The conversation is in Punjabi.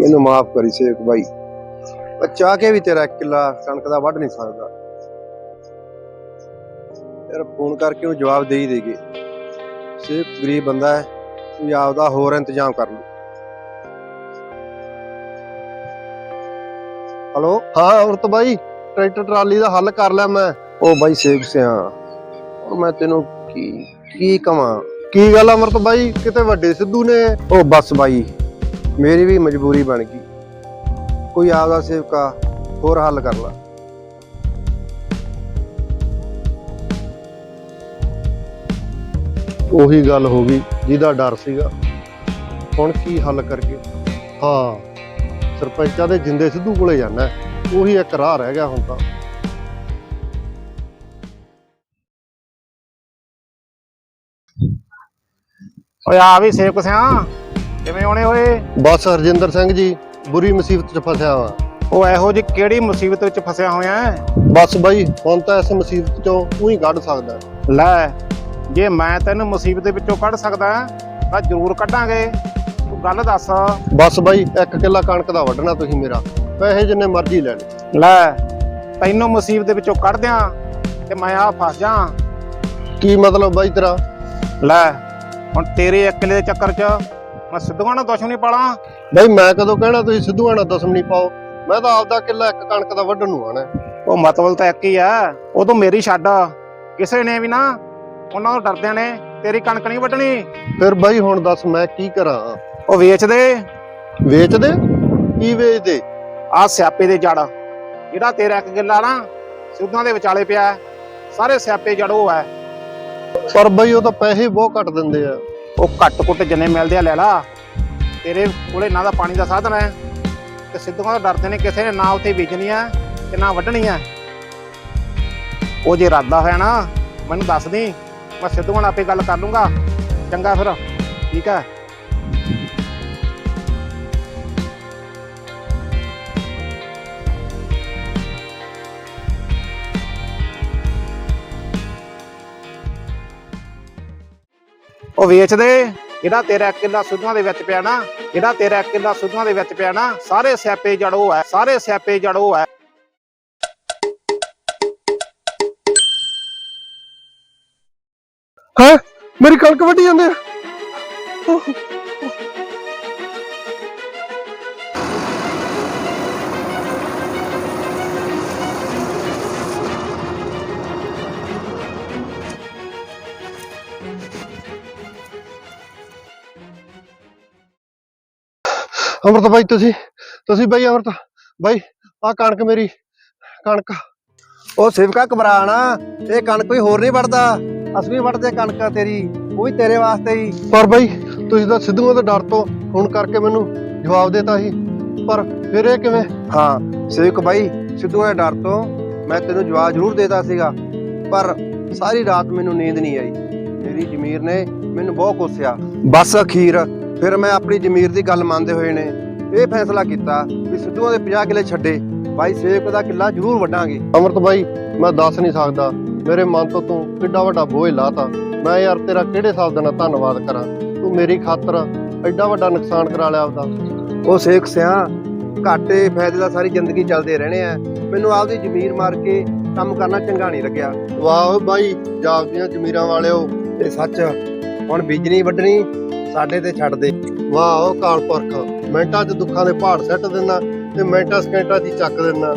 ਮੈਨੂੰ ਮਾਫ ਕਰੀ ਸੇਖ ਬਾਈ। ਮੈਂ ਚਾਹ ਕੇ ਵੀ ਤੇਰਾ ਕਿੱਲਾ ਕਣਕ ਦਾ ਵੱਢ ਨਹੀਂ ਸਕਦਾ। ਯਾਰ ਫੋਨ ਕਰਕੇ ਉਹਨੂੰ ਜਵਾਬ ਦੇ ਹੀ ਦੇਗੇ ਸੇਖ ਗਰੀਬ ਬੰਦਾ ਹੈ ਤੂੰ ਆਪਦਾ ਹੋਰ ਇੰਤਜ਼ਾਮ ਕਰ ਲੈ। ਹਲੋ? ਹਾਂ ਅਮਰਤ ਬਾਈ ਟਰੈਕਟਰ ਟਰਾਲੀ ਦਾ ਹੱਲ ਕਰ ਲਿਆ ਮੈਂ। ਉਹ ਬਾਈ ਸੇਖ ਸਿਆ। ਉਹ ਮੈਂ ਤੈਨੂੰ ਕੀ ਕੀ ਕਵਾਂ? ਕੀ ਗੱਲ ਅਮਰਤ ਬਾਈ? ਕਿਤੇ ਵੱਡੇ ਸਿੱਧੂ ਨੇ? ਉਹ ਬਸ ਬਾਈ, ਮੇਰੀ ਵੀ ਮਜਬੂਰੀ ਬਣ ਗਈ। ਕੋਈ ਆਪਦਾ ਸੇਵਕਾ ਹੋਰ ਹੱਲ ਕਰ ਲਾ। ਉਹੀ ਗੱਲ ਹੋ ਗਈ ਜਿਹਦਾ ਡਰ ਸੀਗਾ। ਹੁਣ ਕੀ ਹੱਲ ਕਰਕੇ ਹਾਂ, ਸਰਪੰਚਾਂ ਦੇ ਜਿੰਦੇ ਸਿੱਧੂ ਕੋਲੇ ਜਾਣਾ ਉਹੀ ਇੱਕ ਰਾਹ ਰਹਿ ਗਿਆ ਹੁਣ ਤਾਂ। ਓਏ ਆ ਵੀ ਸੇਵਕ ਸਿਆ। ਕਿਵੇਂ ਆਉਣੇ ਹੋਏ ਬਸ ਹਰਜਿੰਦਰ ਸਿੰਘ ਜੀ ਬੁਰੀ ਮੁਸੀਬਤ 'ਚ ਫਸਿਆ ਵਾਂ। ਉਹ ਇਹੋ ਜਿਹੀ ਕਿਹੜੀ ਮੁਸੀਬਤ ਵਿੱਚ ਫਸਿਆ ਹੋਇਆ ਹੈ? ਬਸ ਬਾਈ ਹੁਣ ਤਾਂ ਇਸ ਮੁਸੀਬਤ 'ਚੋਂ ਉਹੀ ਕੱਢ ਸਕਦਾ। ਲੈ ਜੇ ਮੈਂ ਤੈਨੂੰ ਮੁਸੀਬਤ ਦੇ ਵਿੱਚੋਂ ਕੱਢ ਸਕਦਾ ਤਾਂ ਜ਼ਰੂਰ ਕੱਢਾਂਗੇ। ਤੂੰ ਗੱਲ ਦੱਸ। ਬਸ ਬਾਈ ਇੱਕ ਕਿੱਲਾ ਕਣਕ ਦਾ ਵੱਢਣਾ ਤੁਸੀਂ ਮੇਰਾ। ਪੈਸੇ ਜਿੰਨੇ ਮਰਜ਼ੀ ਲੈ ਲਓ। ਲੈ ਤੈਨੂੰ ਮੁਸੀਬਤ ਦੇ ਵਿੱਚੋਂ ਕੱਢ ਦਿਆਂ ਤੇ ਮੈਂ ਆ ਫਸ ਜਾ। ਕੀ ਮਤਲਬ ਬਾਈ ਤੇਰਾ? ਲੈ ਹੁਣ ਤੇਰੇ ਇਕੱਲੇ ਦੇ ਚੱਕਰ 'ਚ ਮੈਂ ਸਿੱਧੂਆਂ ਨਾਲ ਦੁਸ਼ਮਣੀ ਪਾਲਾਂ। ਬਾਈ ਮੈਂ ਕਦੋਂ ਕਹਿਣਾ ਤੁਸੀਂ ਸਿੱਧੂਆਂ ਨਾਲ ਦਸਮਣੀ ਪਾਓ। ਮੈਂ ਤਾਂ ਆਪਦਾ ਕਿੱਲਾ ਇੱਕ ਕਣਕ ਦਾ ਵੱਢਣ ਨੂੰ ਆਣਾ। ਉਹ ਮਤਲਬ ਤਾਂ ਇੱਕ ਹੀ ਆ ਤੂੰ ਮੇਰੀ ਛੱਡ। ਕਿਸੇ ਨੇ ਵੀ ਨਾ ਉਹਨਾਂ ਨੂੰ ਡਰਦਿਆਂ ਨੇ ਤੇਰੀ ਕਣਕ ਨਹੀਂ ਵੱਢਣੀ। ਫਿਰ ਬਾਈ ਹੁਣ ਦੱਸ ਮੈਂ ਕੀ ਕਰਾਂ? ਉਹ ਵੇਚ ਦੇ। ਵੇਚ ਦੇ? ਕੀ ਵੇਚ ਦੇ? ਆ ਸਿਆਪੇ ਦੇ ਜੜ। ਜਿਹੜਾ ਤੇਰਾ ਇੱਕ ਗਿੱਲਾ ਨਾ ਸਿੱਧਾਂ ਦੇ ਵਿਚਾਲੇ ਪਿਆ। ਸਾਰੇ ਸਿਆਪੇ ਜੜ ਉਹ ਹੈ ਪਰ ਬਾਈ ਉਹ ਤਾਂ ਪੈਸੇ ਬਹੁਤ ਘੱਟ ਦਿੰਦੇ ਆ। ਉਹ ਘੱਟ ਕੁੱਟ ਜਿੰਨੇ ਮਿਲਦੇ ਆ, ਲੈ ਲਾ। ਤੇਰੇ ਕੋਲੇ ਨਾ ਦਾ ਪਾਣੀ ਦਾ ਸਾਧਨ ਹੈ ਤੇ ਸਿੱਧੂਆਂ ਦਾ ਡਰਦੇ ਨੇ ਕਿਸੇ ਨੇ ਨਾ ਉੱਥੇ ਬੀਜਣੀ ਆ ਤੇ ਨਾ ਵੱਢਣੀ ਆ ਉਹ ਜੇ ਇਰਾਦਾ ਹੋਇਆ ਨਾ, ਮੈਨੂੰ ਦੱਸ ਦੀ, ਮੈਂ ਸਿੱਧੂਆਂ ਨਾਲ ਆਪੇ ਗੱਲ ਕਰ ਲੂੰਗਾ। ਚੰਗਾ ਫਿਰ, ਠੀਕ ਹੈ? ਉਹ ਵੇਚ ਦੇ। ਜਿਹੜਾ ਤੇਰਾ ਇੱਕ ਕਿੱਲਾ ਸੁੱਧਾਂ ਦੇ ਵਿੱਚ ਪਿਆ ਨਾ, ਜਿਹੜਾ ਤੇਰਾ ਇੱਕ ਕਿੱਲਾ ਸੁੱਧਾਂ ਦੇ ਵਿੱਚ ਪਿਆ ਨਾ, ਸਾਰੇ ਸਿਆਪੇ ਜੜੋ ਹੈ, ਸਾਰੇ ਸਿਆਪੇ ਜੜੋ ਹੈ। ਹੈ? ਮੇਰੀ ਕਣਕ ਵੱਢੀ ਜਾਂਦੇ ਆ। ਅਮਰਤ ਬਾਈ, ਤੁਸੀਂ ਤੁਸੀਂ ਬਾਈ ਅਮਰਤ, ਬਾਈ ਆ ਕਣਕ ਮੇਰੀ, ਕਣਕ। ਉਹ ਸੇਵਕਾ ਘਬਰਾ ਇਹ ਕਣਕ ਕੋਈ ਹੋਰ ਨਹੀਂ ਵੜਦਾ ਅਸੀਂ ਵੀ ਵੜਦੇ ਕਣਕ ਤੇਰੀ, ਉਹ ਵੀ ਤੇਰੇ ਵਾਸਤੇ ਹੀ। ਪਰ ਬਾਈ, ਤੁਸੀਂ ਤਾਂ ਸਿੱਧੂਆਂ ਦੇ ਡਰ ਤੋਂ ਹੁਣ ਕਰਕੇ ਮੈਨੂੰ ਜਵਾਬ ਦੇਤਾ ਸੀ। ਪਰ ਫਿਰ ਇਹ ਕਿਵੇਂ? ਹਾਂ, ਸੇਵਕ ਬਾਈ, ਸਿੱਧੂਆਂ ਦੇ ਡਰ ਤੋਂ ਮੈਂ ਤੈਨੂੰ ਜਵਾਬ ਜ਼ਰੂਰ ਦੇਤਾ ਸੀਗਾ। ਪਰ ਸਾਰੀ ਰਾਤ ਮੈਨੂੰ ਨੀਂਦ ਨਹੀਂ ਆਈ। ਮੇਰੀ ਜ਼ਮੀਰ ਨੇ ਮੈਨੂੰ ਬਹੁਤ ਕੋਸਿਆ। ਬਸ ਅਖੀਰ ਫਿਰ ਮੈਂ ਆਪਣੀ ਜ਼ਮੀਰ ਦੀ ਗੱਲ ਮੰਨਦੇ ਹੋਏ ਨੇ ਇਹ ਫੈਸਲਾ ਕੀਤਾ ਵੀ ਸਿੱਧੂਆਂ ਦੇ 50 ਕਿੱਲੇ ਛੱਡੇ ਬਾਈ ਸੇਵਕ ਦਾ ਕਿੱਲਾ ਜ਼ਰੂਰ ਵੱਢਾਂਗੇ। ਅਮਰਤ ਬਾਈ ਮੈਂ ਦੱਸ ਨਹੀਂ ਸਕਦਾ। ਮੇਰੇ ਮਨ ਤੋਂ ਤੂੰ ਕਿੱਡਾ ਵੱਡਾ ਬੋਝ ਲਾਤਾ। ਮੈਂ ਯਾਰ ਤੇਰਾ ਕਿਹੜੇ ਸ਼ਬਦ ਨਾਲ ਧੰਨਵਾਦ ਕਰਾਂ? ਤੂੰ ਮੇਰੀ ਖਾਤਰ ਐਡਾ ਵੱਡਾ ਨੁਕਸਾਨ ਕਰਾ ਲਿਆ ਆਪਦਾ। ਉਹ ਸੇਖ ਸਿਆ ਘਾਟੇ ਫਾਇਦੇ ਦਾ ਸਾਰੀ ਜ਼ਿੰਦਗੀ ਚੱਲਦੇ ਰਹਿਣੇ ਆ। ਮੈਨੂੰ ਆਪਦੀ ਜ਼ਮੀਰ ਮਾਰ ਕੇ ਕੰਮ ਕਰਨਾ ਚੰਗਾ ਨਹੀਂ ਲੱਗਿਆ। ਵਾਹ ਓਏ ਬਾਈ ਜਾਪਦੀਆਂ ਜ਼ਮੀਰਾਂ ਵਾਲਿਓ। ਤੇ ਸੱਚ ਹੁਣ ਬੀਜਣੀ ਵੱਢਣੀ ਸਾਡੇ ਤੇ ਛੱਡ ਦੇ। ਵਾਹ, ਉਹ ਕਾਲ ਪੁਰਖ। ਮਿੰਟਾਂ 'ਚ ਦੁੱਖਾਂ ਦੇ ਪਹਾੜ ਸੱਟ ਦਿੰਦਾ ਤੇ ਮਿੰਟਾਂ, ਸਕਿੰਟਾਂ 'ਚ ਹੀ ਚੱਕ ਦਿੰਦਾ।